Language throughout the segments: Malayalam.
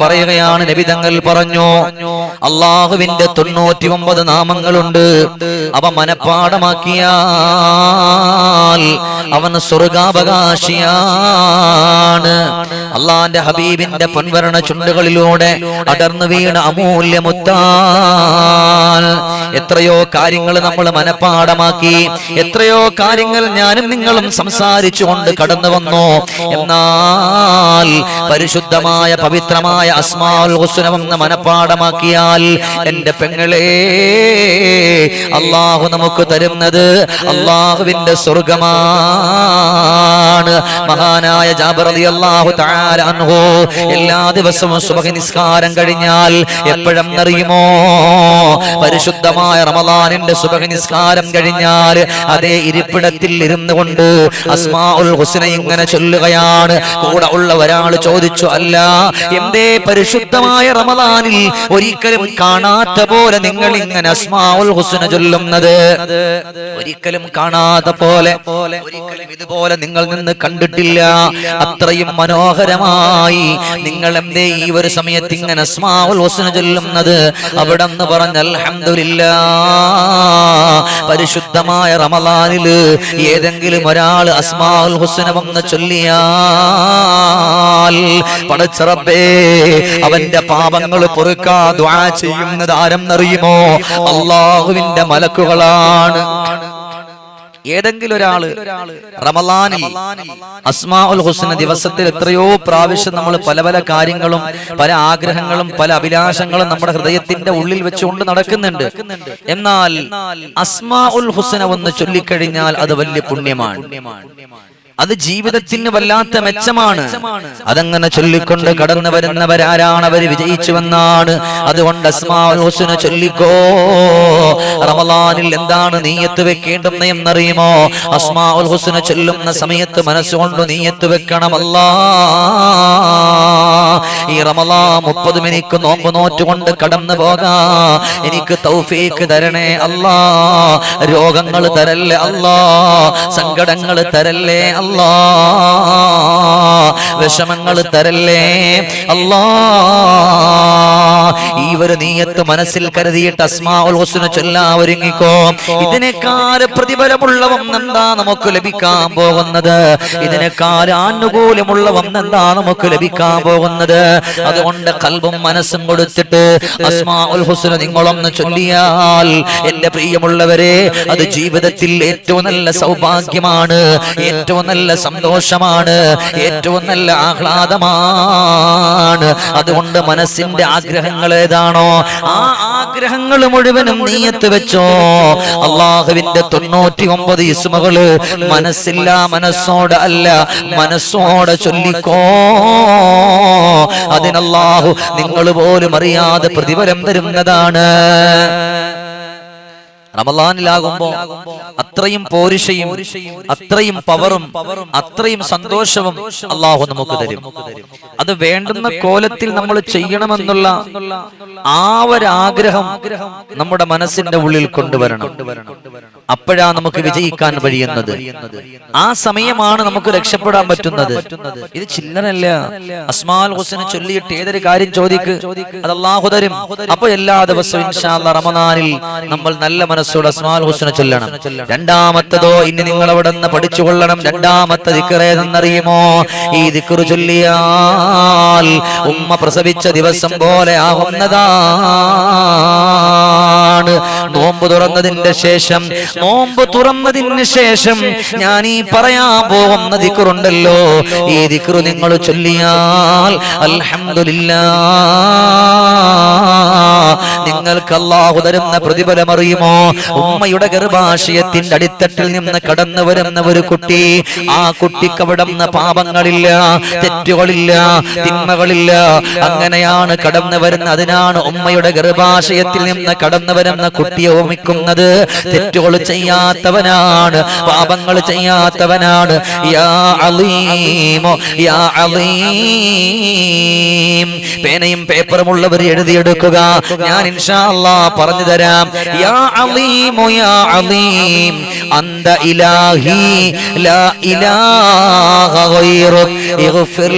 പറയുകയാണ്. നബിതങ്ങൾ പറഞ്ഞു അള്ളാഹുവിന്റെ തൊണ്ണൂറ്റി ഒമ്പത് നാമങ്ങളുണ്ട്. അവ മനപ്പാടമാക്കിയ അവൻ സ്വർഗാവകാശിയാണ്. അള്ളാന്റെ ഹബീബിന്റെ പൊൻവരണ ചുണ്ടുകളിലൂടെ അടർന്നു വീണ അമൂല്യമുത്താൻ എത്രയോ കാര്യങ്ങൾ നമ്മൾ മനപ്പാടമാക്കി. എത്രയോ കാര്യങ്ങൾ ഞാനും നിങ്ങളും സംസാരിച്ചുകൊണ്ട് കടന്നു വന്നു എന്നാൽ പരിശുദ്ധമായ പവിത്രമായ അസ്മാൽ ഹുസ്നമെന്ന് മനഃപ്പാടമാക്കിയാൽ എന്റെ പെങ്ങളെ അള്ളാഹു നമുക്ക് തരുന്നത് അള്ളാഹുവിന്റെ സ്വർഗമാണ് മഹാനായ ജാബർ അലി അള്ളാഹു അൻഹു എല്ലാ ദിവസവും സുബഹി നിസ്കാരം കഴിഞ്ഞാൽ എപ്പോഴും അറിയുമോ പരിശുദ്ധമായ റമദാനിന്റെ സുബഹി നിസ്കാരം കഴിഞ്ഞാൽ അതേ ഇരിപ്പിടത്തിൽ ഇരുന്നു കൊണ്ട് അസ്മാ ഉൽ ഹുസ്ന ഇങ്ങനെ ചൊല്ലുകയാണ്. കൂടെ ഉള്ള ഒരാൾ ചോദിച്ചു അല്ല എന്തേ പരിശുദ്ധമായ റമദാനിൽ ഒരിക്കലും കാണാത്ത പോലെ നിങ്ങൾ ഇങ്ങനെ അസ്മാവുൽ ഹുസ്ന ചൊല്ലുന്നത്? ഒരിക്കലും കാണാത്ത പോലെ ഒരിക്കലും ഇതുപോലെ നിങ്ങൾ നിന്ന് കണ്ടിട്ടില്ല. അത്രയും മനോഹരമായി നിങ്ങൾ എന്തേ ഈ ഒരു സമയത്ത് ഇങ്ങനെ അസ്മാഉൽ ഹുസ്ന ചൊല്ലുന്നത്? അവിടെ നിന്ന് പറഞ്ഞ അലഹമില്ല പരിശുദ്ധമായ റമദാനിൽ ഏതെങ്കിലും ഒരാൾ അസ്മാഉൽ ഹുസ്ന വന്ന് ചൊല്ലിയാൽ പടച്ചറബേ അവന്റെ പാപങ്ങൾ പൊറുക്കാ ദുആ ചെയ്യുന്നത് ആരെന്നറിയുമോ? അള്ളാഹുവിന്റെ മലക്കുകളാണ്. ഏതെങ്കിലും ഒരാൾ റമലാനിൽ അസ്മാ ഉൽ ഹുസ്ന ദിവസത്തിൽ എത്രയോ പ്രാവശ്യം നമ്മൾ പല പല കാര്യങ്ങളും പല ആഗ്രഹങ്ങളും പല അഭിലാഷങ്ങളും നമ്മുടെ ഹൃദയത്തിന്റെ ഉള്ളിൽ വെച്ചുകൊണ്ട് നടക്കുന്നുണ്ട്. എന്നാൽ അസ്മാ ഉൽ ഹുസ്ന ഒന്ന് ചൊല്ലിക്കഴിഞ്ഞാൽ അത് വലിയ പുണ്യമാണ്. അത് ജീവിതത്തിന് വല്ലാത്ത മെച്ചമാണ്. അതങ്ങനെ ചൊല്ലിക്കൊണ്ട് കടന്നു വരുന്നവരാരാണ് അവർ വിജയിച്ചുവെന്നാണ്. അതുകൊണ്ട് ചൊല്ലിക്കോ. റമലാനിൽ എന്താണ് നീയത്ത് വെക്കേണ്ടുന്ന എന്നറിയുമോ? അസ്മാഉൽ ഹുസ്ന ചൊല്ലുന്ന സമയത്ത് മനസ്സുകൊണ്ട് നീയത്ത് വെക്കണമല്ലാ. ഈ റമലാ മുപ്പത് മിനിക്ക് നോമ്പ് നോറ്റുകൊണ്ട് കടന്നു പോകാ. എനിക്ക് തൗഫീക്ക് തരണേ അല്ലാ. രോഗങ്ങൾ തരല്ലേ അല്ലാ. സങ്കടങ്ങൾ തരല്ലേ അല്ലാ. വിഷമങ്ങൾ തരല്ലേ അല്ലാ. ഈ ഒരു നീയത്ത് മനസ്സിൽ കരുതിയിട്ട് അസ്മാഉൽ ഹുസ്ന ചൊല്ലാ ഒരുങ്ങിക്കോ. ഇതിനേക്കാൾ പ്രതിഫലമുള്ള ഒന്നെന്താ നമുക്ക് ലഭിക്കാൻ പോകുന്നത്? ഇതിനേക്കാൾ ആനുകൂല്യമുള്ള ഒന്നെന്താ നമുക്ക് ലഭിക്കാൻ പോകുന്നത്? അതുകൊണ്ട് കൽബും മനസ്സും കൊടുത്തിട്ട് അസ്മാഉൽ ഹുസ്ന നിങ്ങളൊന്ന് ചൊല്ലിയാൽ എന്റെ പ്രിയമുള്ളവരെ അത് ജീവിതത്തിൽ ഏറ്റവും നല്ല സൗഭാഗ്യമാണ് ഏറ്റവും നല്ല സന്തോഷമാണ് ഏറ്റവും നല്ല ആഹ്ലാദമാണ്. അതുകൊണ്ട് മനസ്സിന്റെ ആഗ്രഹങ്ങൾ ഏതാണോ ആ ആഗ്രഹങ്ങൾ മുഴുവനും നീയത്ത് വെച്ചോ. അള്ളാഹുവിന്റെ തൊണ്ണൂറ്റി ഒമ്പത് ഇസ്മകൾ മനസ്സില്ല മനസ്സോട് അല്ല മനസ്സോടെ ചൊല്ലിക്കോ. അതിനല്ലാഹു നിങ്ങൾ പോലും അറിയാതെ പ്രതിഫലം തരുന്നതാണ്. റമലാനിലാകുമ്പോ അത്രയും പോരിഷയും അത്രയും പവറും അത്രയും സന്തോഷവും അള്ളാഹു നമുക്ക് തരും. അത് വേണ്ടുന്ന കോലത്തിൽ നമ്മൾ ചെയ്യണമെന്നുള്ള ആ ഒരു ആഗ്രഹം നമ്മുടെ മനസ്സിന്റെ ഉള്ളിൽ കൊണ്ടുവരണം. അപ്പോഴാ നമുക്ക് വിജയിക്കാൻ കഴിയുന്നത് ആ സമയമാണ് നമുക്ക് രക്ഷപ്പെടാൻ പറ്റുന്നത്. ഇത് ചില്ലറല്ല അസ്മാൽ ഹുസനെ ചൊല്ലിയിട്ട് ഏതൊരു കാര്യം ചോദിക്ക്? അത് അള്ളാഹു തരും. അപ്പൊ എല്ലാ ദിവസവും റമദാനിൽ നമ്മൾ നല്ല മനസ്സോടെ അസ്മാൽ ഹുസനെ ചൊല്ലണം. രണ്ടാമത്തതോ ഇനി നിങ്ങൾ അവിടെ നിന്ന് പഠിച്ചുകൊള്ളണം. രണ്ടാമത്തെ ദിക്കറേതെന്നറിയുമോ ഈ ദിക്കറ് ചൊല്ലിയാൽ ഉമ്മ പ്രസവിച്ച ദിവസം പോലെ ആവുന്നതാണ് നോമ്പ് തുറന്നതിന്റെ ശേഷം നോമ്പ് തുറന്നതിന് ശേഷം ഞാൻ ഈ പറയാൻ പോകുന്ന ദിക്കറുണ്ടല്ലോ ഈ ദിക്കറ് നിങ്ങൾ ചൊല്ലിയാൽ അൽഹംദുലില്ലാ. നിങ്ങൾക്ക് അള്ളാഹു തരുന്ന പ്രതിഫലം അറിയുമോ? ഉമ്മയുടെ ഗർഭാശയത്തിന്റെ അടിത്തട്ടിൽ നിന്ന് കടന്നു വരുന്ന ഒരു കുട്ടി ആ കുട്ടിക്ക് അവിടെ നിന്ന് പാപങ്ങളില്ല തെറ്റുകളില്ല തിന്മകളില്ല. അങ്ങനെയാണ് കടന്നു വരുന്ന അതിനാണ് ഉമ്മയുടെ ഗർഭാശയത്തിൽ നിന്ന് കടന്നു വരുന്ന എന്ന കുട്ടിയെ ഓമിക്കുന്നത് തെറ്റുകൾ ചെയ്യാത്തവനാണ് പാപങ്ങൾ ചെയ്യാത്തവനാണ്. യാ യാ അലീം. പേനയും പേപ്പറും ഉള്ളവർ എഴുതിയെടുക്കുക. ഞാൻ ഇൻഷാ പറഞ്ഞു തരാം. യാ യാ അലീം. അന്ത ഇലാഹി ലാ ഇലാഹ ഇഗ്ഫിർ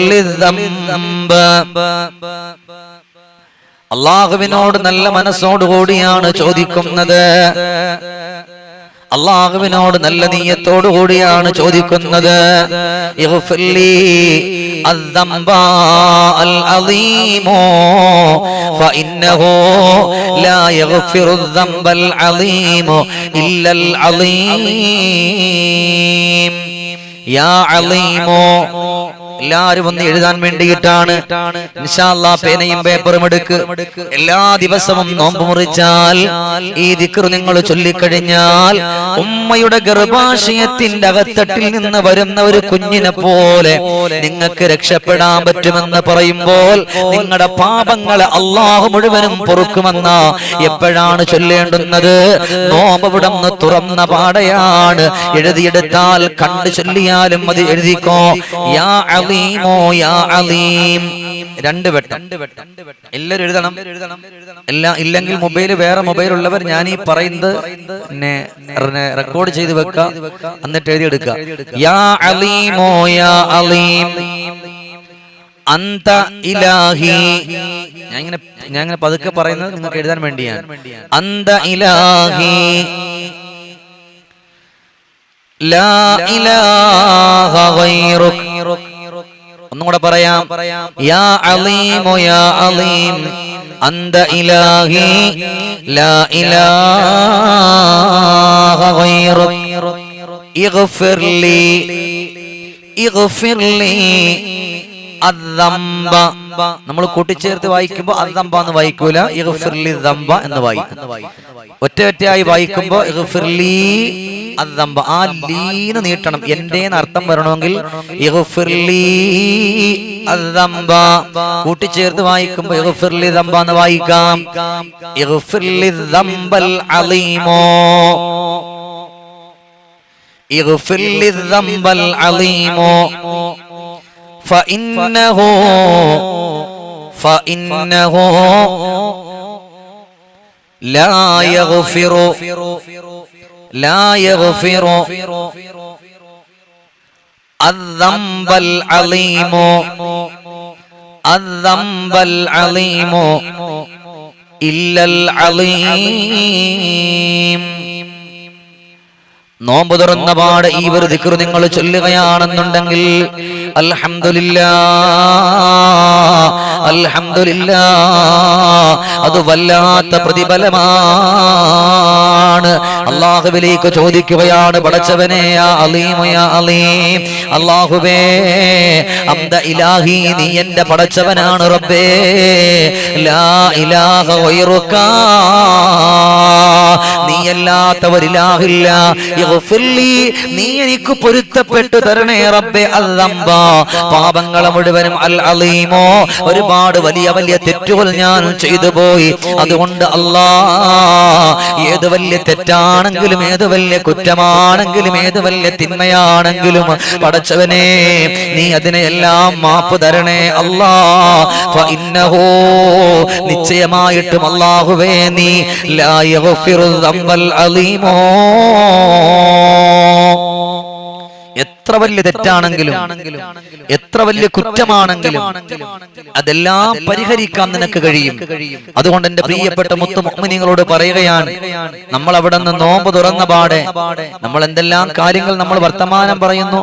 അള്ളാഹുവിനോട് നല്ല മനസ്സോടുകൂടിയാണ് ചോദിക്കുന്നത്. അള്ളാഹുവിനോട് നല്ല നീയത്തോടു കൂടിയാണ് ചോദിക്കുന്നത്. യാ എല്ലാരും ഒന്ന് എഴുതാൻ വേണ്ടിയിട്ടാണ്. പേനയും പേപ്പറും എടുക്ക്. എല്ലാ ദിവസവും നോമ്പ് മുറിച്ചാൽ ഈ ദിക്കറു നിങ്ങൾ ചൊല്ലിക്കഴിഞ്ഞാൽ ഉമ്മയുടെ ഗർഭാശയത്തിന്റെ അകത്തട്ടിൽ നിന്ന് വരുന്ന ഒരു കുഞ്ഞിനെ പോലെ നിങ്ങൾക്ക് രക്ഷപ്പെടാൻ പറ്റുമെന്ന് പറയുമ്പോൾ നിങ്ങളുടെ പാപങ്ങളെ അള്ളാഹു മുഴുവനും പൊറുക്കുമെന്ന എപ്പോഴാണ് ചൊല്ലേണ്ടുന്നത്? നോമ്പ് ഇവിടെ തുറന്ന പാടയാണ്. എഴുതിയെടുത്താൽ കണ്ടു ചൊല്ലിയാലും അത് എഴുതിക്കോ. യാ അലീമോ യാ അലീം. രണ്ട് വെട്ടം. എല്ലാവരും എഴുതണം. എല്ലാ ഇല്ലെങ്കിൽ മൊബൈൽ വേറെ മൊബൈൽ ഉള്ളവർ ഞാൻ ഈ പറയുന്നത് റെക്കോർഡ് ചെയ്ത് വെക്ക. എന്നിട്ട് എഴുതിയെടുക്കുക യാ അലീമോ യാ അലീം. അന്ത ഇലാഹി. ഞാൻ ഇങ്ങനെ ഞാൻ ഇങ്ങനെ പതുക്കെ പറയുന്നത് നിങ്ങൾക്ക് എഴുതാൻ വേണ്ടിയാണ്. അന്ത ഇലാഹി. ലാ ഇലാഹ ഗൈറുക് ഒന്നും കൂടെ പറയാം. യാ അലീമോ യാ അലീം അന്ത ഇലാഹി ലാ ഇലാഹ ഗൈറു ഇഗ്ഫിർ ലീ ഇഗ്ഫിർ ലീ അദ്ദംബ നമ്മൾ കൂട്ടിച്ചേർത്ത് വായിക്കുമ്പോ അദ്ദംബ എന്ന് വായിക്കൂല ഇഗ്ഫിർലി ദംബ എന്ന് വായിക്കും ഒറ്റ ഒറ്റയായി വായിക്കുമ്പോ ഇഗ്ഫിർലി അദ്ദംബ ആ ലീന്ന് നീട്ടണം എന്റെ അർത്ഥം വരണമെങ്കിൽ ഇഗ്ഫിർലി അദ്ദംബ കൂട്ടിച്ചേർത്ത് വായിക്കുമ്പോ ഇഗ്ഫിർലി ദംബ എന്ന് വായിക്കാം ഇഗ്ഫിർലി ദംബൽ അലീമോ ഇഗ്ഫിർലി ദംബൽ അലീമോ فإنه فإنه لا يغفر لا يغفر الذنب العظيم الذنب العظيم إلا العظيم നോമ്പ് തുറന്ന പാട് ഈ ഒരു ദിക്കർ നിങ്ങൾ ചൊല്ലുകയാണെന്നുണ്ടെങ്കിൽ അൽഹംദുലില്ലാ അൽഹംദുലില്ലാ അത് വല്ലാത്ത പ്രതിഫലമാണ്. അള്ളാഹുവിലേക്ക് ചോദിക്കുകയാണ് പടച്ചവനെ അള്ളാഹുവേ അന്ത ഇലാഹി നീ എന്റെ പടച്ചവനാണ് റബ്ബേ ലാ ഇലാഹ ഗൈറുക നീ എനിക്ക് പൊരുത്തപ്പെട്ടു തരണേ റബ്ബെ അല്ലംബ പാപങ്ങളെ മുഴുവനും അൽ അലീമോ ഒരുപാട് വലിയ വലിയ തെറ്റുകൾ ഞാൻ ചെയ്തു പോയി അതുകൊണ്ട് അല്ലാ ഏത് വലിയ തെറ്റാണെങ്കിലും ഏത് വലിയ കുറ്റമാണെങ്കിലും ഏത് വലിയ തിന്മയാണെങ്കിലും പടച്ചവനെ നീ അതിനെല്ലാം മാപ്പ് തരണേ അല്ലാ. ഫഇന്നഹു നിശ്ചയമായിട്ടും അല്ലാഹുവേ നീ ലാ യഗ്ഫിറു ദംബൽ അലീമോ. എത്ര വലിയ തെറ്റാണെങ്കിലും എത്ര വലിയ കുറ്റമാണെങ്കിലും അതെല്ലാം പരിഹരിക്കാൻ നിനക്ക് കഴിയും. അതുകൊണ്ട് എന്റെ പ്രിയപ്പെട്ട മുത്തു മുഅ്മിനീങ്ങളോട് പറയുകയാണ് നമ്മൾ അവിടെ നിന്ന് നോമ്പ് തുറന്ന പാടെ നമ്മൾ എന്തെല്ലാം കാര്യങ്ങൾ നമ്മൾ വർത്തമാനം പറയുന്നു?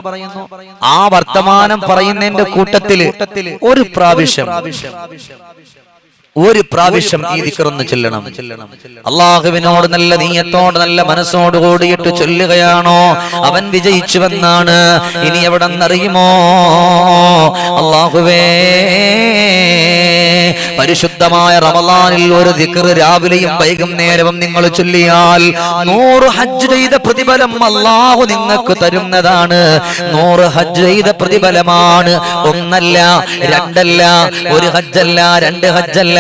ആ വർത്തമാനം പറയുന്നതിന്റെ കൂട്ടത്തിൽ ഒരു പ്രാവശ്യം ഒരു പ്രാവശ്യം ഈ ദിക്കറൊന്ന് ചെല്ലണം. അള്ളാഹുവിനോട് നല്ല നീയത്തോട് നല്ല മനസ്സോട് കൂടിയിട്ട് ചൊല്ലുകയാണോ? അവൻ വിജയിച്ചുവെന്നാണ്. ഇനി എവിടെ നിന്നറിയുമോ അള്ളാഹുവേ. പരിശുദ്ധമായ റമലാനിൽ ഒരു ദിക്ർ രാവിലെയും വൈകുന്നേരവും നിങ്ങൾ ചൊല്ലിയാൽ നൂറ് ഹജ്ജ് ചെയ്ത പ്രതിഫലം അള്ളാഹു നിങ്ങൾക്ക് തരുന്നതാണ്. നൂറ് ഹജ്ജ് ചെയ്ത പ്രതിഫലമാണ്. ഒന്നല്ല രണ്ടല്ല ഒരു ഹജ്ജല്ല രണ്ട് ഹജ്ജല്ല.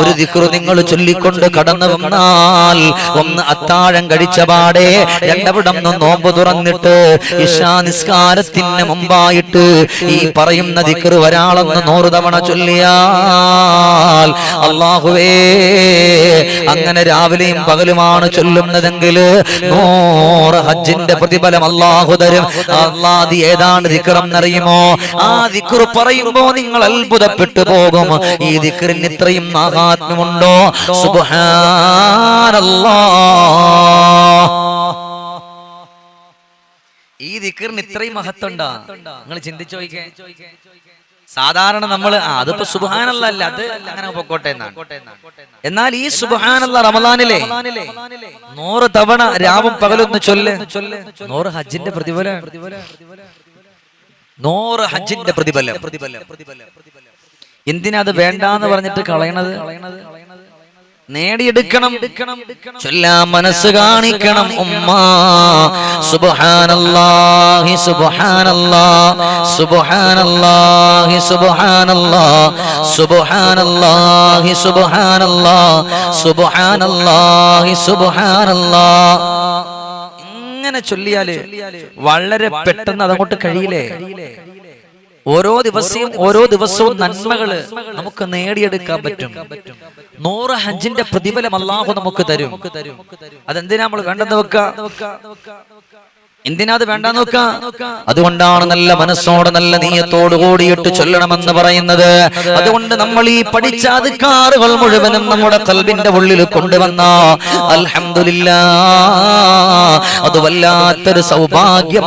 ഒരു ദിക്ർ നിങ്ങൾ ചൊല്ലിക്കൊണ്ട് കടന്നു വന്നാൽ ഒന്ന് അത്താഴം കഴിച്ച പാടെ രണ്ടവിടം നോമ്പ് തുറന്നിട്ട് ഇഷാ നിസ്കാരത്തിന് മുമ്പായിട്ട് ഈ പറയുന്ന ദിക്ർ ഒരാളൊന്ന് നൂറ് തവണ അള്ളാഹുവേ അങ്ങനെ രാവിലെയും പകലുമാണ് ചൊല്ലുന്നതെങ്കിൽ നൂറ് ഹജ്ജിന്റെ പ്രതിഫലം അള്ളാഹു തരും. അള്ളാഹ് ഏതാണ് ദിക്രം എന്നറിയുമോ? ആ ദിക്ർ പറയുമ്പോ നിങ്ങൾ അത്ഭുതപ്പെട്ടു പോകും. ഈ ദിക്റിന് ഇത്രയും സുബ്ഹാനല്ലാഹ് ഈ ദിക്കറിന് ഇത്രയും മഹത്വണ്ടോ നിങ്ങൾ ചിന്തിച്ചു നോക്കിക്കേ. സാധാരണ നമ്മൾ അതിപ്പോ സുബാനല്ല അല്ല അത് അങ്ങനെ പൊക്കോട്ടെ എന്നാണ്. എന്നാൽ ഈ സുബാനല്ല റമദാനിലെ നൂറ് തവണ രാവും പകലൊന്ന് ചൊല്ല്. നൂറ് ഹജ്ജിന്റെ പ്രതിഫലം. നൂറ് ഹജ്ജിന്റെ പ്രതിഫലം. എന്തിനാ അത് വേണ്ടാന്ന് പറഞ്ഞിട്ട് കളയണത്? നേടിയെടുക്കണം. ചൊല്ലാ മനസ്സ് കാണിക്കണം ഉമ്മ. സുബ്ഹാനല്ലാഹി സുബ്ഹാനല്ലാഹ് സുബ്ഹാനല്ലാഹി സുബ്ഹാനല്ലാഹ് സുബ്ഹാനല്ലാഹി സുബ്ഹാനല്ലാഹ് സുബ്ഹാനല്ലാഹി സുബ്ഹാനല്ലാഹ് ഇങ്ങനെ ചൊല്ലിയാൽ വളരെ പെട്ടെന്ന് അതങ്ങോട്ട് കഴിയില്ലേ? ഓരോ ദിവസവും ഓരോ ദിവസവും നന്മകൾ നമുക്ക് നേടിയെടുക്കാൻ പറ്റും. നൂറ് ഹജ്ജിന്റെ പ്രതിഫലം അള്ളാഹു നമുക്ക് തരും. അതെന്തിനാ നമ്മൾ വേണ്ടെന്ന് വെക്ക? എന്തിനാ അത് വേണ്ട നോക്ക? അതുകൊണ്ടാണ് നല്ല മനസ്സോട് നല്ല നീയത്തോട് കൂടിയിട്ട് ചൊല്ലണമെന്ന് പറയുന്നത്. അതുകൊണ്ട് നമ്മൾ ഈ പഠിച്ച അധികാറുകൾ മുഴുവനും നമ്മുടെ കൽബിന്റെ ഉള്ളിൽ കൊണ്ടുവന്ന. അൽഹംദുലില്ലാ. അത് വല്ലാത്തൊരു സൗഭാഗ്യമാണ്.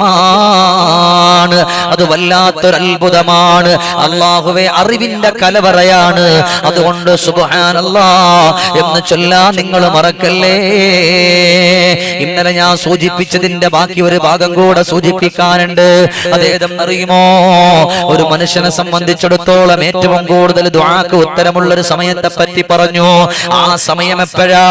അത് വല്ലാത്തൊരു അത്ഭുതമാണ്. അള്ളാഹുവെ അറിവിന്റെ കലവറയാണ് അതുകൊണ്ട് സുബാനല്ലാ എന്ന് ചൊല്ലാ നിങ്ങൾ മറക്കല്ലേ? ഇന്നലെ ഞാൻ സൂചിപ്പിച്ചതിന്റെ ബാക്കി ഒരു ഭാഗം കൂടെ സൂചിപ്പിക്കാനുണ്ട്. അദ്ദേഹം അറിയുമോ ഒരു മനുഷ്യനെ സംബന്ധിച്ചിടത്തോളം ഏറ്റവും കൂടുതൽ ദ്വാക്ക് ഉത്തരമുള്ള ഒരു സമയത്തെ പറ്റി പറഞ്ഞു. ആ സമയം എപ്പോഴാ?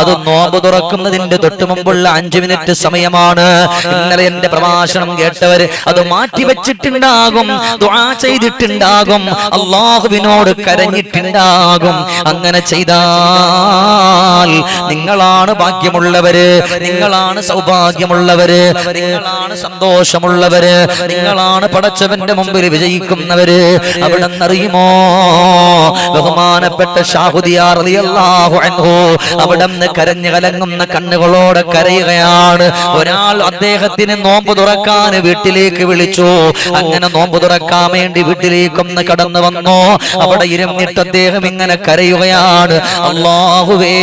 അത് നോമ്പ് തുറക്കുന്നതിന്റെ തൊട്ടു മുമ്പുള്ള അഞ്ചു മിനിറ്റ് സമയമാണ്. ഇന്നലെ എന്റെ പ്രഭാഷണം കേട്ടവര് അത് മാറ്റി വെച്ചിട്ടുണ്ടാകും ദ്വാ ചെയ്തിട്ടുണ്ടാകും അള്ളാഹുവിനോട് കരഞ്ഞിട്ടുണ്ടാകും. അങ്ങനെ ചെയ്താൽ നിങ്ങളാണ് ഭാഗ്യമുള്ളവര് നിങ്ങളാണ് സൗഭാഗ്യമുള്ളവര് നിങ്ങളാണ് സന്തോഷമുള്ളവര് നിങ്ങളാണ് പടച്ചവന്റെ മുമ്പിൽ വിജയിക്കുന്നവര് അവിടെ അറിയുമോ ബഹുമാനപ്പെട്ട ഷാഹുദിയാർ അവിടെ നിന്ന് കരഞ്ഞു കലങ്ങുന്ന കണ്ണുകളോടെ കരയുകയാണ്. ഒരാൾ അദ്ദേഹത്തിന് നോമ്പ് തുറക്കാൻ വീട്ടിലേക്ക് വിളിച്ചു. അങ്ങനെ നോമ്പ് തുറക്കാൻ വേണ്ടി വീട്ടിലേക്കൊന്ന് കടന്നു വന്നു. അവിടെ ഇരുന്നിട്ട് അദ്ദേഹം ഇങ്ങനെ കരയുകയാണ്. അള്ളാഹുവേ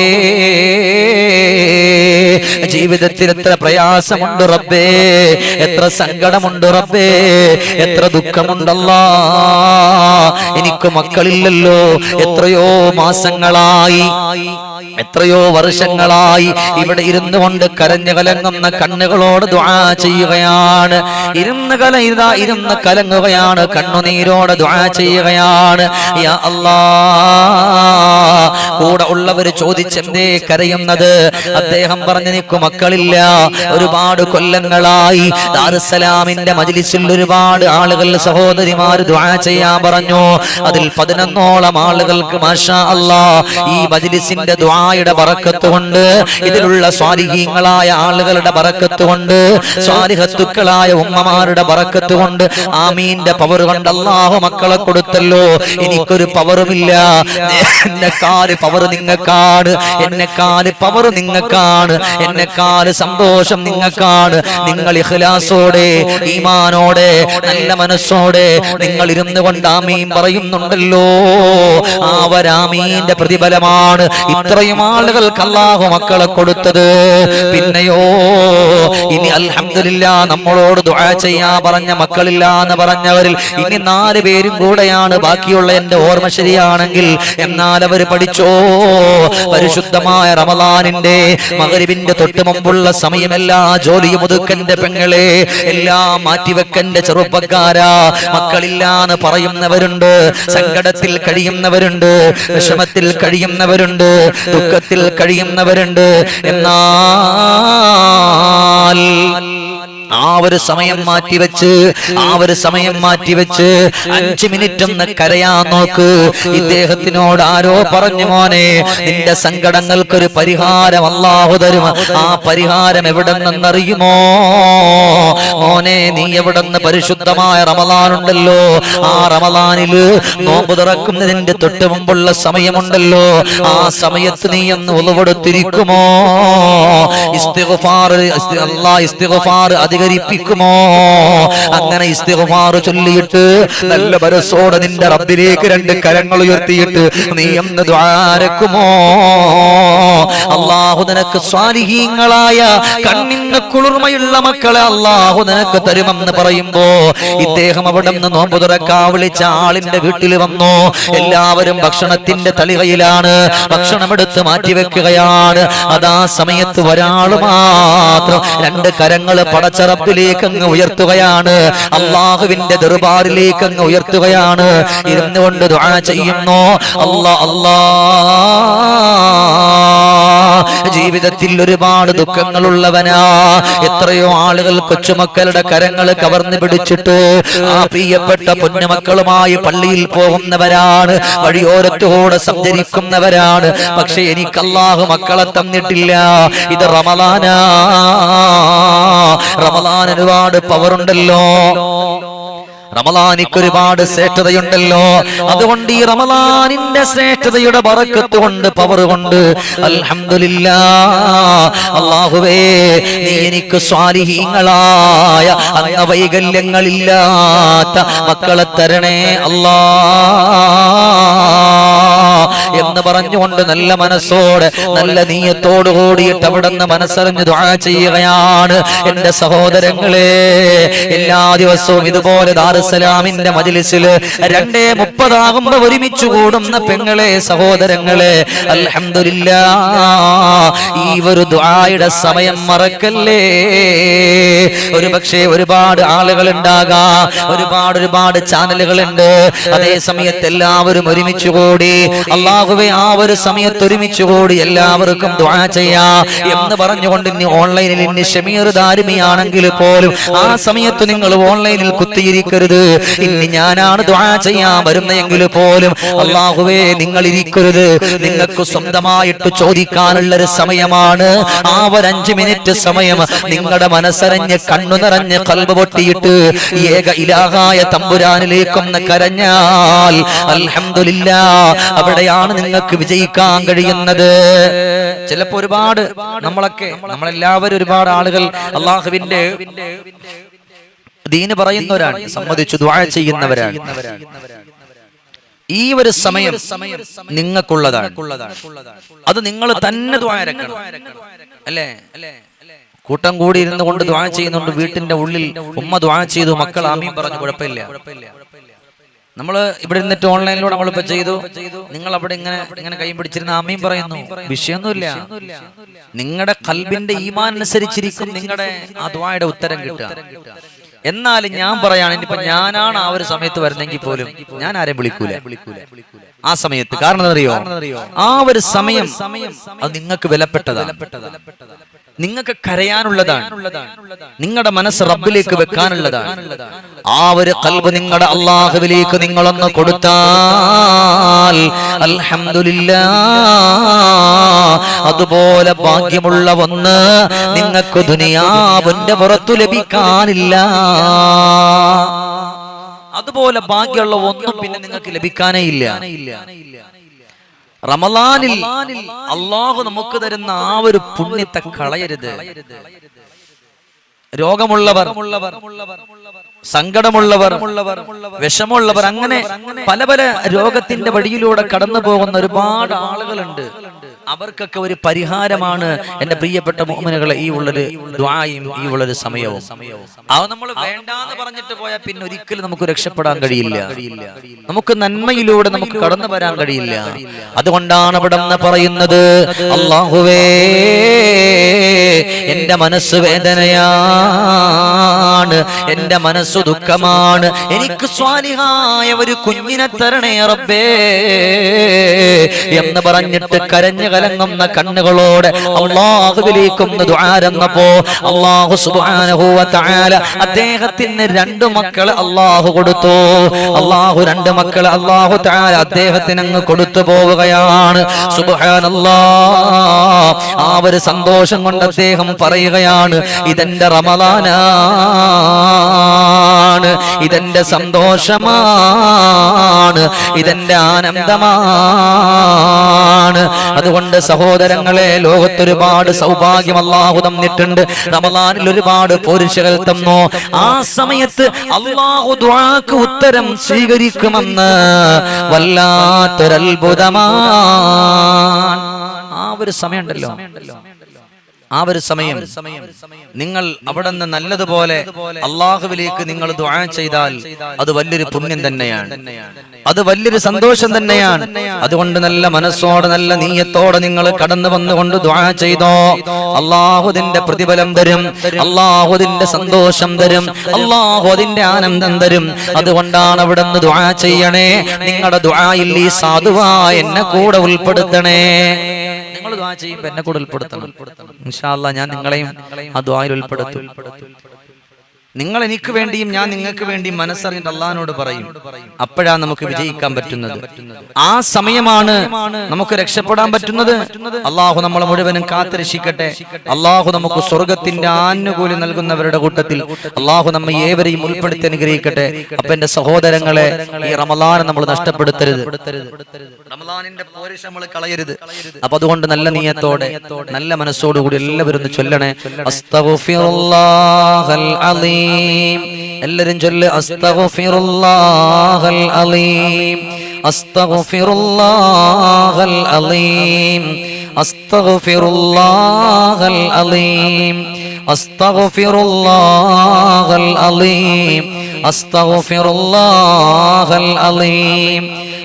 ജീവിതത്തിൽ എത്ര പ്രയാസമുണ്ട് റബ്ബേ. എത്ര സങ്കടമുണ്ട് റബ്ബേ. എത്ര ദുഃഖമുണ്ടല്ലോ. എനിക്ക് മക്കളില്ലല്ലോ. എത്രയോ മാസങ്ങളായി. എത്രയോ വർഷങ്ങളായി ഇവിടെ ഇരുന്നു കൊണ്ട് കരഞ്ഞു കലങ്ങുന്ന കണ്ണുകളോട് ദ്വാ ചെയ്യുകയാണ്. ഇരുന്ന് കല ഇതാ ഇരുന്ന് കലങ്ങുകയാണ്. കണ്ണുനീരോട് ദ്വാ ചെയ്യുകയാണ്. യാ കൂടെ ഉള്ളവര് ചോദിച്ചെന്തേ കരയുന്നത്? അദ്ദേഹം പറഞ്ഞു നിൽക്കു മക്കളില്ല. ഒരുപാട് കൊല്ലങ്ങളായി ദാറുസലാമിന്റെ മജിലിസിൽ ഒരുപാട് ആളുകൾ സഹോദരിമാർ ദ്വാ ചെയ്യാൻ പറഞ്ഞു. അതിൽ പതിനൊന്നോളം ആളുകൾക്ക് മാഷാ അല്ലാ ഈ മജിലിസിന്റെ ദ്വായുടെ പറക്കത്ത് കൊണ്ട് ഇതിലുള്ള സ്വാലിഹീങ്ങളായ ആളുകളുടെ പറക്കത്ത് കൊണ്ട് സ്വാലിഹത്തുക്കളായ ഉമ്മമാരുടെ പറക്കത്ത് കൊണ്ട് ആമീന്റെ പവർ കൊണ്ട് അള്ളാഹു മക്കളെ കൊടുത്തല്ലോ. എനിക്കൊരു പവറുമില്ല എന്നെക്കാൽ പവർ നിങ്ങൾക്കാണ് എന്നെക്കാൽ പവർ നിങ്ങൾക്കാണ് എന്നെക്കാൽ സന്തോഷം നിങ്ങൾക്കാണ് നിങ്ങൾ ഇഖ്ലാസോടെ ഈമാനോടെ നല്ല മനസ്സോടെ നിങ്ങൾ ഇരുന്നു കൊണ്ട് ആമീൻ പറയുന്നുണ്ടല്ലോ. ആ വരാമീന്റെ പ്രതിഫലമാണ്. ഇത്രയും ഇത്രയും ആളുകൾക്ക് അള്ളാഹു മക്കളെ കൊടുത്തത്. പിന്നെയോ ഇനി അൽഹമില്ല നമ്മളോട് ദുആ ചെയ്യാ പറഞ്ഞ മക്കളില്ല എന്ന് പറഞ്ഞവരിൽ ഇനി നാല് പേരും കൂടെയാണ് ബാക്കിയുള്ള എന്റെ ഓർമ്മ ശരിയാണെങ്കിൽ. എന്നാൽ അവർ പഠിച്ചോ? പരിശുദ്ധമായ റമദാനിന്റെ മകരിവിന്റെ തൊട്ട് മുമ്പുള്ള സമയമെല്ലാ ജോലിയും ഒതുക്കന്റെ പെങ്ങളെ എല്ലാം മാറ്റിവെക്കന്റെ ചെറുപ്പക്കാരാ. മക്കളില്ല എന്ന് പറയുന്നവരുണ്ട് സങ്കടത്തിൽ കഴിയുന്നവരുണ്ട് വിഷമത്തിൽ കഴിയുന്നവരുണ്ട് ദുഃഖത്തിൽ കഴിയുന്നവരുണ്ട്. എന്നാൽ ആ ഒരു സമയം മാറ്റിവെച്ച് ആ ഒരു സമയം മാറ്റിവെച്ച് അഞ്ചു മിനിറ്റ് ഒന്ന് കരയാൻ നോക്ക്. ഇദ്ദേഹത്തിനോട് ആരോ പറഞ്ഞു മോനെ നിന്റെ സങ്കടങ്ങൾക്കൊരു പരിഹാരം അല്ലാഹു തരും. ആ പരിഹാരം എവിടെ നിന്നറിയുമോ മോനെ നീ എവിടെ നിന്ന് പരിശുദ്ധമായ റമലാനുണ്ടല്ലോ ആ റമദാനിൽ നോമ്പ് തുറക്കുന്നതിന്റെ തൊട്ട് മുമ്പുള്ള സമയമുണ്ടല്ലോ. ആ സമയത്ത് നീ ഒന്ന് ഉളവെടുത്തിരിക്കുമോ? ഇസ്തിഗ്ഫാർ ഇസ്തി- അല്ലാ ഇസ്തിഗ്ഫാർ അധികരിപ്പിക്കുമോ? അങ്ങനെ ഇസ്തിഗ്ഫാർ ചൊല്ലിയിട്ട് നല്ല മനസ്സോടെ നിന്റെ റബ്ബിലേക്ക് രണ്ട് കരങ്ങൾ ഉയർത്തിയിട്ട് നീ എന്ന് ദ്വാരക്കുമോ അള്ളാഹു നിനക്ക് സ്വാലിഹീങ്ങളായ കണ്ണിന് കുളിർമയുള്ള മക്കളെ അള്ളാഹു നിനക്ക് തരുമെന്ന് പറയുമ്പോ ഇദ്ദേഹം അവിടെ നിന്ന് നോമ്പ് തുറക്കാ വിളിച്ച ആളിന്റെ വീട്ടിൽ വന്നു. എല്ലാവരും ഭക്ഷണത്തിന്റെ തളികയിലാണ്. ഭക്ഷണം എടുത്ത് മാറ്റിവെക്കുകയാണ് അതാ സമയത്ത് ഒരാൾ മാത്രം രണ്ട് കരങ്ങൾ പടച്ചറപ്പിലേക്ക് അങ്ങ് ഉയർത്തുകയാണ്. അള്ളാഹുവിന്റെ ദർബാറിലേക്ക് അങ്ങ് ഉയർത്തുകയാണ്. ഇരുന്നുകൊണ്ട് ദുആ ചെയ്യുന്നു. അല്ലാ അല്ലാ. ജീവിതത്തിൽ ഒരുപാട് ദുഃഖങ്ങളുള്ളവനാ. എത്രയോ ആളുകൾ കൊച്ചുമക്കളുടെ കരങ്ങൾ കവർന്നു പിടിച്ചിട്ട് ആ പ്രിയപ്പെട്ട പൊന്നുമക്കളുമായി പള്ളിയിൽ പോകുന്നവരാണ്. വഴിയോരത്തോടെ സഞ്ചരിക്കുന്നവരാണ്. പക്ഷെ എനിക്ക് അള്ളാഹു മക്കളെ തന്നിട്ടില്ല. ഇത് റമലാനാ റമലാൻ ഒരുപാട് പവറുണ്ടല്ലോ റമലാനിക്ക് ഒരുപാട് ശ്രേഷ്ഠതയുണ്ടല്ലോ. അതുകൊണ്ട് ഈ റമലാനിന്റെ ശ്രേഷ്ഠതയുടെ വറക്കത്ത് കൊണ്ട് പവർ കൊണ്ട് അൽഹംദുലില്ലാ. അള്ളാഹുവേ നീ എനിക്ക് സ്വാലിഹീങ്ങളായ വൈകല്യങ്ങളില്ലാത്ത മക്കളെ തരണേ അല്ലാ എന്ന് പറഞ്ഞുകൊണ്ട് നല്ല മനസ്സോടെ നല്ല നീയത്തോടു കൂടിയിട്ട് അവിടെ നിന്ന് മനസ്സറിഞ്ഞ് ചെയ്യുകയാണ് എന്റെ സഹോദരങ്ങളെ. എല്ലാ ദിവസവും ഇതുപോലെ ദാറുസലാമിന്റെ മജിലിസിൽ രണ്ടേ മുപ്പതാകുമ്പോ ഒരുമിച്ച് കൂടുന്ന പെങ്ങളെ സഹോദരങ്ങളെ അലഹമില്ല ഈ ഒരു ദുആയുടെ സമയം മറക്കല്ലേ? ഒരു പക്ഷേ ഒരുപാട് ആളുകൾ ഉണ്ടാകാം ഒരുപാട് ഒരുപാട് ചാനലുകളുണ്ട്. അതേ സമയത്ത് എല്ലാവരും ഒരുമിച്ച് കൂടി അള്ളാഹുവെ ആ ഒരു സമയത്ത് ഒരുമിച്ച് കൂടി എല്ലാവർക്കും ദുആ ചെയ്യാ എന്ന് പറഞ്ഞുകൊണ്ട് ഇനി ഓൺലൈനിൽ ഇനി ഷമീർ ദാരുമിയാണെങ്കിൽ പോലും ആ സമയത്ത് നിങ്ങൾ ഓൺലൈനിൽ കുത്തിയിരിക്കരുത്. ഇനി ഞാനാണ് ദുആ ചെയ്യാൻ വരുന്നതെങ്കിൽ പോലും അള്ളാഹുവേ നിങ്ങൾ ഇരിക്കരുത്. നിങ്ങൾക്ക് സ്വന്തമായിട്ട് ചോദിക്കാനുള്ള ഒരു സമയമാണ്. ആ ഒരു അഞ്ച് മിനിറ്റ് സമയം നിങ്ങളുടെ മനസ്സറിഞ്ഞ് കണ്ണു നിറഞ്ഞ് കൽബ് പൊട്ടിയിട്ട് ഏക ഇലാഹായ തമ്പുരാനിലേക്കൊന്ന് കരഞ്ഞാൽ അൽഹംദുലില്ലാ അവിടെയാണ് നിങ്ങൾക്ക് വിജയിക്കാൻ കഴിയുന്നത്. ചിലപ്പോ ഒരുപാട് നമ്മളൊക്കെ നമ്മളെല്ലാവരും ഒരുപാട് ആളുകൾ അള്ളാഹുവിന്റെ ദീന് പറയുന്നവരാണ് സമ്മതിച്ചു ദ്വാഴ ചെയ്യുന്നവരാണ്. ഈ ഒരു സമയം നിങ്ങൾക്കുള്ളതാണ്. അത് നിങ്ങൾ തന്നെ ദ്വാരക്കണം അല്ലേ? കൂട്ടം കൂടി ഇരുന്ന് കൊണ്ട് ദ്വാ ചെയ്യുന്നുണ്ട് വീട്ടിന്റെ ഉള്ളിൽ ഉമ്മ ദ്വാ ചെയ്തു മക്കൾ ആമീൻ പറഞ്ഞു കുഴപ്പമില്ല. നമ്മൾ ഇവിടെ ഇരുന്നിട്ട് ഓൺലൈനിലൂടെ നമ്മളിപ്പോ ചെയ്തു. നിങ്ങൾ അവിടെ ഇങ്ങനെ ഇങ്ങനെ കൈ പിടിച്ചിരുന്ന ആമീൻ പറയുന്നു. വിഷയമൊന്നുമില്ല. നിങ്ങളുടെ കൽബിന്റെ ഈമാൻ അനുസരിച്ചിരിക്കും നിങ്ങളുടെ ആ ദ്വായുടെ ഉത്തരം കിട്ടുക. എന്നാൽ ഞാൻ പറയാണ് ഇനിയിപ്പോ ഞാനാണ് ആ ഒരു സമയത്ത് വരുന്നെങ്കിൽ പോലും ഞാൻ ആരെയും വിളിക്കൂല. ആ സമയത്ത് കാരണം അറിയോ ആ ഒരു സമയം അത് നിങ്ങൾക്ക് വിലപ്പെട്ടതാണ്. നിങ്ങൾക്ക് കരയാനുള്ളതാണ്. നിങ്ങളുടെ മനസ്സ് റബ്ബിലേക്ക് വെക്കാനുള്ളതാണ്. ആ ഒരു കൽബ് നിങ്ങളുടെ അള്ളാഹുവിലേക്ക് നിങ്ങളൊന്ന് കൊടുത്താൽ അതുപോലെ ഭാഗ്യമുള്ള ഒന്ന് നിങ്ങൾക്ക് ദുനിയാവിന്റെ പുറത്തു ലഭിക്കാനില്ല. അതുപോലെ ഭാഗ്യമുള്ള ഒന്നും പിന്നെ നിങ്ങൾക്ക് ലഭിക്കാനേ ഇല്ല. റമലാനിൽ അള്ളാഹു നമുക്ക് തരുന്ന ആ ഒരു പുണ്യത്തെ കളയരുത്. രോഗമുള്ളവർ സങ്കടമുള്ളവർ വിഷമുള്ളവർ അങ്ങനെ പല പല രോഗത്തിന്റെ വഴിയിലൂടെ കടന്നു പോകുന്ന ഒരുപാട് ആളുകളുണ്ട്. അവർക്കൊക്കെ ഒരു പരിഹാരമാണ് എന്റെ പ്രിയപ്പെട്ട മോഹനകളെ ഈ ഉള്ളൊരു ദ്വായും ഈ ഉള്ളൊരു സമയവും. അവ നമ്മൾ വേണ്ടാന്ന് പറഞ്ഞിട്ട് പോയാൽ പിന്നെ ഒരിക്കലും നമുക്ക് രക്ഷപ്പെടാൻ കഴിയില്ല. നമുക്ക് നന്മയിലൂടെ നമുക്ക് കടന്നു വരാൻ കഴിയില്ല. അതുകൊണ്ടാണ് അവിടെ പറയുന്നത് അള്ളാഹുവേ എന്റെ മനസ്സ് വേദനയാണ് എന്റെ മനസ്സ് ദുഃഖമാണ് എനിക്ക് സ്വാലിഹായ ഒരു കുഞ്ഞിനെ തരണേ റബ്ബേ എന്ന് പറഞ്ഞിട്ട് കരഞ്ഞു കലങ്ങുന്ന കണ്ണുകളോടെ അള്ളാഹുവിലേക്കൊന്ന് ദ്വാരന്നപ്പോ അള്ളാഹു വ തആല അദ്ദേഹത്തിന് രണ്ടു മക്കളെ അള്ളാഹു കൊടുത്തു. അള്ളാഹു രണ്ട് മക്കളെ അള്ളാഹു തആല അദ്ദേഹത്തിന് അങ്ങ് കൊടുത്തു പോവുകയാണ്. സുബ്ഹാനല്ലാ ആ ഒരു സന്തോഷം കൊണ്ട് അദ്ദേഹം പറയുകയാണ് ഇതെന്റെ റമദാനാണ് ഇതെന്റെ സന്തോഷമാണ്. ഇതെന്റെ ആനന്ദമാണ്. അതുകൊണ്ട് സഹോദരങ്ങളെ ലോകത്തൊരുപാട് സൗഭാഗ്യം അള്ളാഹു തന്നിട്ടുണ്ട്. റമദാനിൽ ഒരുപാട് പുരുഷകൾ തന്നു. ആ സമയത്ത് അള്ളാഹു ദ്വാക്ക് ഉത്തരം സ്വീകരിക്കുമെന്ന് വല്ലാത്തൊരത്ഭുതമാണ് ആ ഒരു സമയമുണ്ടല്ലോ. ആ ഒരു സമയം നിങ്ങൾ അവിടെ നിന്ന് നല്ലതുപോലെ അള്ളാഹുവിലേക്ക് നിങ്ങൾ ദുആ ചെയ്താൽ അത് വലിയൊരു പുണ്യം തന്നെയാണ്. അത് വലിയൊരു സന്തോഷം തന്നെയാണ്. അതുകൊണ്ട് നല്ല മനസ്സോടെ നല്ല നീയത്തോടെ നിങ്ങൾ കടന്നു വന്നുകൊണ്ട് ദുആ ചെയ്തോ. അള്ളാഹുദിന്റെ പ്രതിഫലം തരും. അള്ളാഹുദിന്റെ സന്തോഷം തരും. അള്ളാഹു അതിന്റെ ആനന്ദം തരും. അതുകൊണ്ടാണ് അവിടെ നിന്ന് ദുആ ചെയ്യണേ. നിങ്ങളുടെ ദുആയിൽ ഈ സാധുവാ എന്നെ കൂടെ ഉൾപ്പെടുത്തണേ. നിങ്ങൾ ദ്വാ ചെയ്യുമ്പോൾ എന്നെ കൂടെ ഉൾപ്പെടുത്തണം ഇൻഷാല്ല ഞാൻ നിങ്ങളെയും ആ ദ്വായിൽ ഉൾപ്പെടുത്തും. നിങ്ങൾ എനിക്ക് വേണ്ടിയും ഞാൻ നിങ്ങൾക്ക് വേണ്ടിയും മനസ്സറിഞ്ഞിട്ട് അള്ളഹാനോട് പറയും. അപ്പോഴാണ് നമുക്ക് വിജയിക്കാൻ പറ്റുന്നത്. ആ സമയമാണ് നമുക്ക് രക്ഷപ്പെടാൻ പറ്റുന്നത്. അള്ളാഹു നമ്മളെ മുഴുവനും കാത്തുരക്ഷിക്കട്ടെ. അള്ളാഹു നമുക്ക് സ്വർഗത്തിന്റെ ആനുകൂല്യം നൽകുന്നവരുടെ കൂട്ടത്തിൽ അള്ളാഹു നമ്മെ ഏവരെയും ഉൾപ്പെടുത്തി അനുഗ്രഹിക്കട്ടെ. അപ്പൊ എന്റെ സഹോദരങ്ങളെ ഈ റമലാനെ നമ്മൾ നഷ്ടപ്പെടുത്തരുത്. റമലാനിന്റെ പോരിശ നമ്മൾ കളയരുത്. അപ്പൊ അതുകൊണ്ട് നല്ല നീയത്തോടെ നല്ല മനസ്സോടുകൂടി എല്ലാവരും ചൊല്ലണേ. അസ്തഗ്ഫിറുല്ലാഹൽ അലീം എല്ലാവരും ചൊല്ല് അസ്തഗ്ഫിറുല്ലാഹൽ അലീം. അസ്തഗ്ഫിറുല്ലാഹൽ അലീം. അസ്തഗ്ഫിറുല്ലാഹൽ അലീം. അസ്തഗ്ഫിറുല്ലാഹൽ അലീം. അസ്തഗ്ഫിറുല്ലാഹൽ അലീം.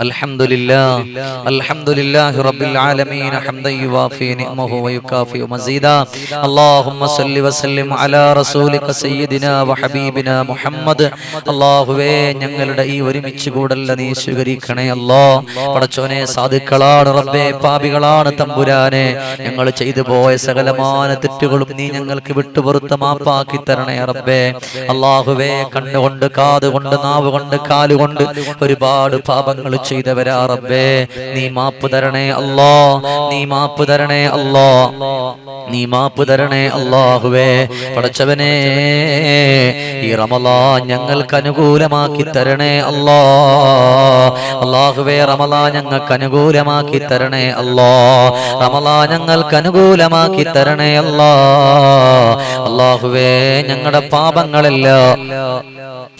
الحمد لله الحمد لله رب العالمين حمدا يوافي نعمه ويكافئ مزيدا اللهم صل وسلم على رسولك سيدنا وحبيبنا محمد അള്ളാഹുവേ ഞങ്ങളുടെ ഈ ഒരുമിച്ച് കൂടല്ല നീ സ്വീകരിക്കണേ അല്ലോ പടച്ചോനെ സാധുക്കളാണ് റബ്ബേ പാപികളാണ് തമ്പുരാനെ ഞങ്ങൾ ചെയ്തു പോയ സകലമാന തെറ്റുകളും നീ ഞങ്ങൾക്ക് വിട്ടുപുറത്ത് മാപ്പാക്കി തരണേ റബ്ബേ അള്ളാഹുവേ കണ്ണുകൊണ്ട് കാതുകൊണ്ട് നാവ് കൊണ്ട് കാലുകൊണ്ട് ഒരുപാട് പാപങ്ങൾ ചെയ്തവരാ റബ്ബേ. നീ മാപ്പ് തരണേ അല്ലോ. നീ മാപ്പ് തരണേ അല്ലോ. നീ മാപ്പ് തരണേ അല്ലാഹുവേ. പടച്ചവനെ ഈ റമലാ ഞങ്ങൾക്ക് അനുകൂലമാക്കി തരണേ അല്ലോ. അള്ളാഹുവേ റമലാ ഞങ്ങൾക്ക് അനുകൂലമാക്കി തരണേ അല്ലോ. റമലാ ഞങ്ങൾക്ക് അനുകൂലമാക്കി തരണേ അല്ലോ. അള്ളാഹുവേ ഞങ്ങളുടെ പാപങ്ങളെല്ലാം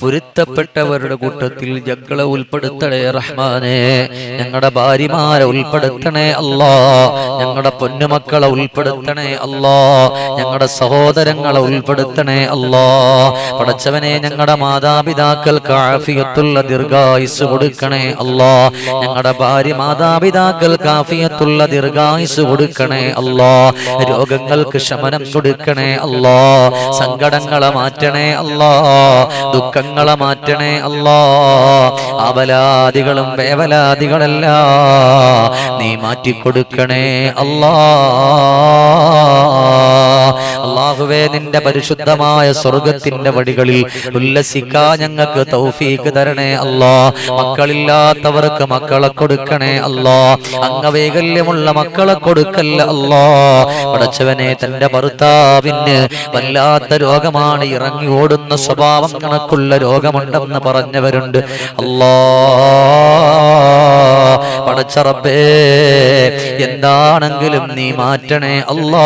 പൊരുത്തപ്പെട്ടവരുടെ കൂട്ടത്തിൽ ഞങ്ങളെ ഉൾപ്പെടുത്തണേ റഹ്മാനെ. ഞങ്ങളുടെ ഭാര്യമാരെ ഉൾപ്പെടുത്തണേ അല്ലാ. ഞങ്ങളുടെ പൊന്നുമക്കളെ ഉൾപ്പെടുത്തണേ അല്ലാ. ഞങ്ങളുടെ സഹോദരങ്ങളെ ഉൾപ്പെടുത്തണേ അല്ലാ. പടച്ചവനെ ഞങ്ങളുടെ മാതാപിതാക്കൾക്ക് ആഫിയത്തുള്ള ദീർഘായുസ് കൊടുക്കണേ അല്ലാ. ഞങ്ങളുടെ ഭാര്യ മാതാപിതാക്കൾക്ക് ആഫിയത്തുള്ള ദീർഘായുസ് കൊടുക്കണേ അല്ലാ. രോഗങ്ങൾക്ക് ശമനം കൊടുക്കണേ അല്ലാ. സങ്കടങ്ങളെ മാറ്റണേ അല്ലാ. ദുഃഖങ്ങളെ മാറ്റണേ അല്ലോ. അവലാദികളും വേവലാദികളല്ല. നീ മാറ്റിക്കൊടുക്കണേ അല്ലാ. അള്ളാഹുവേ നിന്റെ പരിശുദ്ധമായ സ്വർഗത്തിന്റെ വടികളിൽ ഉല്ലസിക്കാ ഞങ്ങൾക്ക് തൗഫീക്ക് തരണേ അല്ലാ. മക്കളില്ലാത്തവർക്ക് മക്കളെ കൊടുക്കണേ അല്ലാ. അംഗവൈകല്യമുള്ള മക്കളെ കൊടുക്കല്ല അല്ലാ. പടച്ചവനെ തന്റെ ഭർത്താവിന് വല്ലാത്ത രോഗമാണ്. ഇറങ്ങി ഓടുന്ന സ്വഭാവം കണക്കുള്ള രോഗമുണ്ടെന്ന് പറഞ്ഞവരുണ്ട്. അല്ലാ. പടച്ചറപ്പേ എന്താണെങ്കിലും നീ മാറ്റണേ അല്ലാ.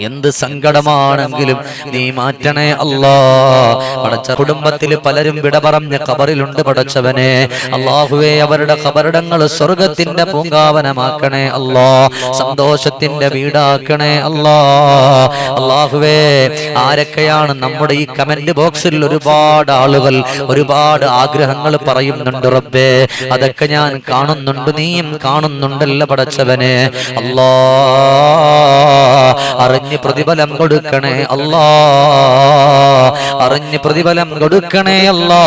എന്ത് സങ്കടമാണെങ്കിലും നീ മാറ്റണേ അല്ലാ. പടച്ച കുടുംബത്തിൽ പലരും വിട പറഞ്ഞ കബറിലുണ്ട് പടച്ചവനെ. അള്ളാഹുവെ അവരുടെ കബറിടങ്ങൾ സ്വർഗത്തിന്റെ പൂങ്കാവനമാക്കണേ അല്ലാ. സന്തോഷത്തിന്റെ വീടാക്കണേ അല്ലാ. അള്ളാഹുവേ ആരൊക്കെയാണ് നമ്മുടെ ഈ കമന്റ് ബോക്സിൽ ഒരുപാട് ആളുകൾ ഒരുപാട് ആഗ്രഹങ്ങൾ പറയുന്നുണ്ട് റബ്ബേ. അതൊക്കെ ഞാൻ കാണുന്നുണ്ട് നീയും കാണുന്നുണ്ടല്ല പടച്ചവനെ. അല്ലാ. അറിഞ്ഞ് പ്രതിഫലം കൊടുക്കണേ അല്ലാ അറിഞ്ഞ് പ്രതിഫലം കൊടുക്കണേ അല്ലാ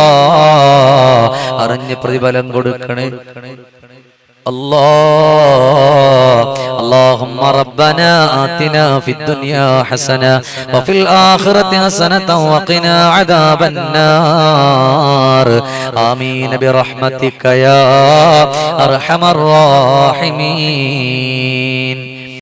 അറിഞ്ഞ് പ്രതിഫലം കൊടുക്കണേ الله اللهم ربنا آتنا في الدنيا حسنة وفي الآخرة حسنة وقنا عذاب النار آمين برحمتك يا أرحم الراحمين